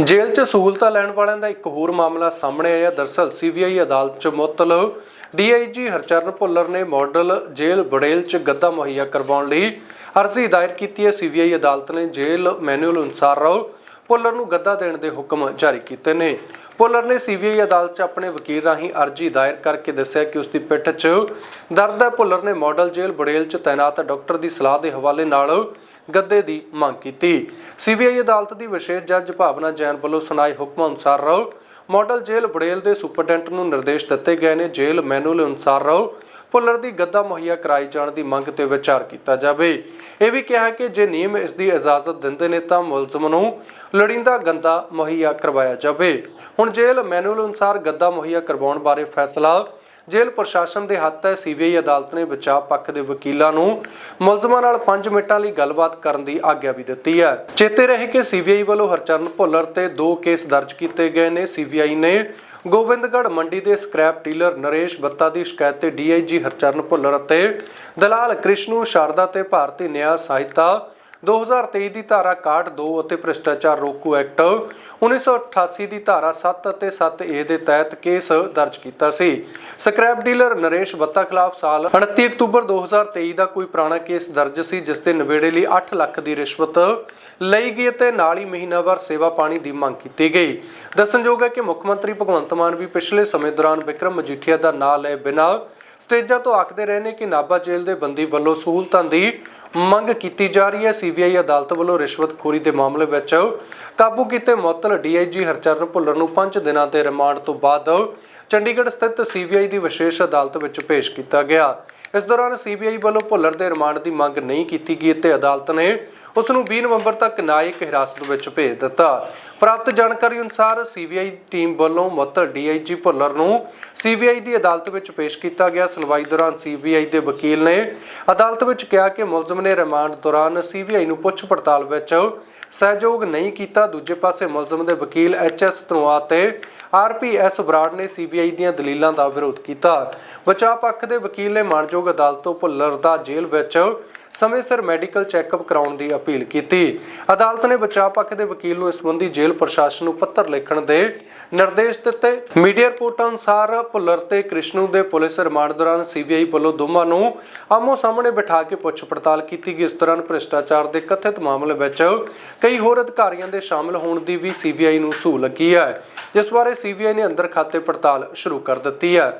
ਜੇਲ੍ਹ 'ਚ ਸਹੂਲਤਾਂ ਲੈਣ ਵਾਲਿਆਂ ਦਾ ਇੱਕ ਹੋਰ ਮਾਮਲਾ ਸਾਹਮਣੇ ਆਇਆ। ਦਰਸਲ ਸੀਬੀਆਈ ਅਦਾਲਤ 'ਚ ਮੁਅੱਤਲ ਡੀਆਈਜੀ ਹਰਚਰਨ ਭੁੱਲਰ ਨੇ ਮਾਡਲ ਜੇਲ੍ਹ ਬੜੇਲ 'ਚ ਗੱਦਾ ਮੁਹੱਈਆ ਕਰਵਾਉਣ ਲਈ ਅਰਜ਼ੀ ਦਾਇਰ ਕੀਤੀ ਹੈ। ਸੀਬੀਆਈ ਅਦਾਲਤ ਨੇ ਜੇਲ੍ਹ ਮੈਨੂਅਲ ਅਨੁਸਾਰ ਭੁੱਲਰ ਨੂੰ ਗੱਦਾ ਦੇਣ ਦੇ ਹੁਕਮ ਜਾਰੀ ਕੀਤੇ ਨੇ। ਭੁੱਲਰ ਨੇ ਸੀਬੀਆਈ ਅਦਾਲਤ 'ਚ ਆਪਣੇ ਵਕੀਲ ਰਾਹੀਂ ਅਰਜ਼ੀ ਦਾਇਰ ਕਰਕੇ ਦੱਸਿਆ ਕਿ ਉਸ ਦੀ ਪਿੱਠ 'ਚ ਦਰਦ ਹੈ। ਭੁੱਲਰ ਨੇ ਮਾਡਲ ਜੇਲ੍ਹ ਬੜੇਲ 'ਚ ਤਾਇਨਾਤ ਡਾਕਟਰ ਦੀ ਸਲਾਹ ਦੇ ਹਵਾਲੇ ਨਾਲ ਗੱਦੇ ਦੀ ਮੰਗ ਕੀਤੀ। ਸੀਬੀਆਈ ਅਦਾਲਤ ਦੀ ਵਿਸ਼ੇਸ਼ ਜੱਜ ਭਾਵਨਾ ਜੈਨ ਵੱਲੋਂ ਸੁਣਾਏ ਹੁਕਮ ਅਨੁਸਾਰ ਮਾਡਲ ਜੇਲ੍ਹ ਬੜੇਲ ਦੇ ਸੁਪਰਡੈਂਟ ਨੂੰ ਨਿਰਦੇਸ਼ ਦਿੱਤੇ ਗਏ ਨੇ, ਜੇਲ੍ਹ ਮੈਨੂਅਲ ਅਨੁਸਾਰ ਭੁੱਲਰ ਦੀ ਗੱਦਾ ਮੁਹੱਈਆ ਕਰਾਈ ਜਾਣ ਦੀ ਮੰਗ ਤੇ ਵਿਚਾਰ ਕੀਤਾ ਜਾਵੇ। ਇਹ ਵੀ ਕਿਹਾ ਕਿ ਜੇ ਨਿਯਮ ਇਸ ਦੀ ਇਜਾਜ਼ਤ ਦਿੰਦੇ ਨੇ ਤਾਂ ਮੁਲਜ਼ਮ ਨੂੰ ਲੋੜੀਂਦਾ ਗੰਦਾ ਮੁਹੱਈਆ ਕਰਵਾਇਆ ਜਾਵੇ। ਹੁਣ ਜੇਲ੍ਹ ਮੈਨੂਅਲ ਅਨੁਸਾਰ ਗੱਦਾ ਮੁਹੱਈਆ ਕਰਵਾਉਣ ਬਾਰੇ ਫੈਸਲਾ ਜੇਲ੍ਹ ਪ੍ਰਸ਼ਾਸਨ ਦੇ ਹੱਥ ਹੈ। ਸੀਬੀਆਈ ਅਦਾਲਤ ਨੇ ਬਚਾਅ ਪੱਖ ਦੇ ਵਕੀਲਾਂ ਨੂੰ ਮੁਲਜ਼ਮਾਂ ਨਾਲ 5 ਮਿੰਟਾਂ ਲਈ ਗੱਲਬਾਤ ਕਰਨ ਦੀ ਆਗਿਆ ਵੀ ਦਿੱਤੀ ਹੈ। ਚੇਤੇ ਰਹੇ ਕਿ ਸੀਬੀਆਈ ਵੱਲੋਂ ਹਰਚਰਨ ਭੁੱਲਰ ਤੇ ਦੋ ਕੇਸ ਦਰਜ ਕੀਤੇ ਗਏ ਨੇ। ਸੀਬੀਆਈ ਨੇ ਗੋਬਿੰਦਗੜ੍ਹ ਮੰਡੀ ਦੇ ਸਕ੍ਰੈਪ ਡੀਲਰ ਨਰੇਸ਼ ਬੱਤਾ ਦੀ ਸ਼ਿਕਾਇਤ ਤੇ ਡੀਆਈਜੀ ਹਰਚਰਨ ਭੁੱਲਰ ਅਤੇ ਦਲਾਲ ਕ੍ਰਿਸ਼ਨੂ ਸ਼ਾਰਦਾ ਤੇ ਭਾਰਤੀ ਨਿਆਂ ਸਹਾਇਤਾ 2023 ਦੀ ਧਾਰਾ 62 ਅਤੇ ਭ੍ਰਿਸ਼ਟਾਚਾਰ ਰੋਕੂ ਐਕਟ 1988 ਦੀ ਧਾਰਾ 7 ਅਤੇ 7A ਦੇ ਤਹਿਤ ਕੇਸ ਦਰਜ ਕੀਤਾ ਸੀ। ਸਕ੍ਰੈਪ ਡੀਲਰ ਨਰੇਸ਼ ਬੱਤਾ ਖਿਲਾਫ ਸਾਲ 29 ਅਕਤੂਬਰ 2023 ਦਾ ਕੋਈ ਪੁਰਾਣਾ ਕੇਸ ਦਰਜ ਸੀ, ਜਿਸ ਦੇ ਨਵੇੜੇ ਲਈ 8 ਲੱਖ ਦੀ ਰਿਸ਼ਵਤ ਲਈ ਗਈ ਅਤੇ ਨਾਲ ਹੀ ਮਹੀਨਾਵਾਰ ਸੇਵਾ ਪਾਣੀ ਦੀ ਮੰਗ ਕੀਤੀ ਗਈ। ਦੱਸਣਯੋਗ ਹੈ ਕਿ ਮੁੱਖ ਮੰਤਰੀ ਭਗਵੰਤ ਮਾਨ ਵੀ ਪਿਛਲੇ ਸਮੇਂ ਦੌਰਾਨ ਵਿਕਰਮ ਮਜੀਠੀਆ ਦਾ ਨਾਂ ਲਏ ਬਿਨਾਂ ਸਟੇਜਾਂ ਤੋਂ ਆਖਦੇ ਰਹੇ ਨੇ ਕਿ ਨਾਭਾ ਜੇਲ੍ਹ ਦੇ ਬੰਦੀ ਵੱਲੋਂ ਸਹੂਲਤਾਂ ਦੀ ਮੰਗ ਕੀਤੀ ਜਾ ਰਹੀ ਹੈ। ਸੀਬੀਆਈ ਅਦਾਲਤ ਵੱਲੋਂ ਰਿਸ਼ਵਤਖੋਰੀ ਦੇ ਮਾਮਲੇ ਵਿੱਚ ਕਾਬੂ ਕੀਤੇ ਮੁਅੱਤਲ ਡੀਆਈਜੀ ਹਰਚਰਨ ਭੁੱਲਰ ਨੂੰ 5 ਦਿਨਾਂ ਦੇ ਰਿਮਾਂਡ ਤੋਂ ਬਾਅਦ ਚੰਡੀਗੜ੍ਹ ਸਥਿਤ ਸੀਬੀਆਈ ਦੀ ਵਿਸ਼ੇਸ਼ ਅਦਾਲਤ ਵਿੱਚ ਪੇਸ਼ ਕੀਤਾ ਗਿਆ। ਇਸ ਦੌਰਾਨ ਸੀਬੀਆਈ ਵੱਲੋਂ ਭੁੱਲਰ ਦੇ ਰਿਮਾਂਡ ਦੀ ਮੰਗ ਨਹੀਂ ਕੀਤੀ ਗਈ ਤੇ ਅਦਾਲਤ ਨੇ ਉਸ ਨੂੰ 20 ਨਵੰਬਰ ਤੱਕ ਨਾਇਕ ਹਿਰਾਸਤ ਵਿੱਚ ਭੇਜ ਦਿੱਤਾ। ਪ੍ਰਾਪਤ ਜਾਣਕਾਰੀ ਅਨੁਸਾਰ ਸੀਬੀਆਈ ਟੀਮ ਵੱਲੋਂ ਮੁਅੱਤਲ ਡੀਆਈਜੀ ਭੁੱਲਰ ਨੂੰ ਸੀਬੀਆਈ ਦੀ ਅਦਾਲਤ ਵਿੱਚ ਪੇਸ਼ ਕੀਤਾ ਗਿਆ। ਸੁਣਵਾਈ ਦੌਰਾਨ ਸੀਬੀਆਈ ਦੇ ਵਕੀਲ ਨੇ ਅਦਾਲਤ ਵਿੱਚ ਕਿਹਾ ਕਿ ਮੁਲਜ਼ਮ ਨੇ ਰਿਮਾਂਡ ਦੌਰਾਨ ਸੀਬੀਆਈ ਨੂੰ ਪੁੱਛ ਪੜਤਾਲ ਵਿੱਚ ਸਹਿਯੋਗ ਨਹੀਂ ਕੀਤਾ। ਦੂਜੇ ਪਾਸੇ ਮੁਲਜ਼ਮ ਦੇ ਵਕੀਲ ਐਚਐਸ ਧਨੋਆ ਤੇ ਆਰਪੀਐਸ ਬਰਾੜ ਨੇ ਸੀਬੀਆਈ ਦੀਆਂ ਦਲੀਲਾਂ ਦਾ ਵਿਰੋਧ ਕੀਤਾ। ਬਚਾਅ ਪੱਖ ਦੇ ਵਕੀਲ ਨੇ ਮਾਨਯੋਗ ਅਦਾਲਤ ਤੋਂ ਭੁੱਲਰ ਦਾ ਜੇਲ੍ਹ ਵਿੱਚ ਸਮੇਂ ਸਿਰ ਮੈਡੀਕਲ ਚੈੱਕਅਪ ਕਰਾਉਣ ਦੀ ਅਪੀਲ ਕੀਤੀ। ਅਦਾਲਤ ਨੇ ਬਚਾਅ ਪੱਖ ਦੇ ਵਕੀਲ ਨੂੰ ਇਸ ਸੰਬੰਧੀ ਜੇਲ੍ਹ ਪ੍ਰਸ਼ਾਸਨ ਨੂੰ ਪੱਤਰ ਲਿਖਣ ਦੇ ਨਿਰਦੇਸ਼ ਦਿੱਤੇ। ਮੀਡੀਆ ਰਿਪੋਰਟਾਂ ਅਨੁਸਾਰ ਭੁੱਲਰ ਤੇ ਕ੍ਰਿਸ਼ਨੂ ਦੇ ਪੁਲਿਸ ਰਿਮਾਂਡ ਦੌਰਾਨ ਸੀਬੀਆਈ ਵੱਲੋਂ ਦੋਵਾਂ ਨੂੰ ਆਮੋ ਸਾਹਮਣੇ ਬਿਠਾ ਕੇ ਪੁੱਛ ਪੜਤਾਲ ਕੀਤੀ ਗਈ। ਇਸ ਦੌਰਾਨ ਭ੍ਰਿਸ਼ਟਾਚਾਰ ਦੇ ਕਥਿਤ ਮਾਮਲੇ ਵਿੱਚ ਕਈ ਹੋਰ ਅਧਿਕਾਰੀਆਂ ਦੇ ਸ਼ਾਮਲ ਹੋਣ ਦੀ ਵੀ ਸੀਬੀਆਈ ਨੂੰ ਸੂਹ ਲੱਗੀ ਹੈ, ਜਿਸ ਬਾਰੇ ਸੀਬੀਆਈ ਨੇ ਅੰਦਰ ਖਾਤੇ ਪੜਤਾਲ ਸ਼ੁਰੂ ਕਰ ਦਿੱਤੀ ਹੈ।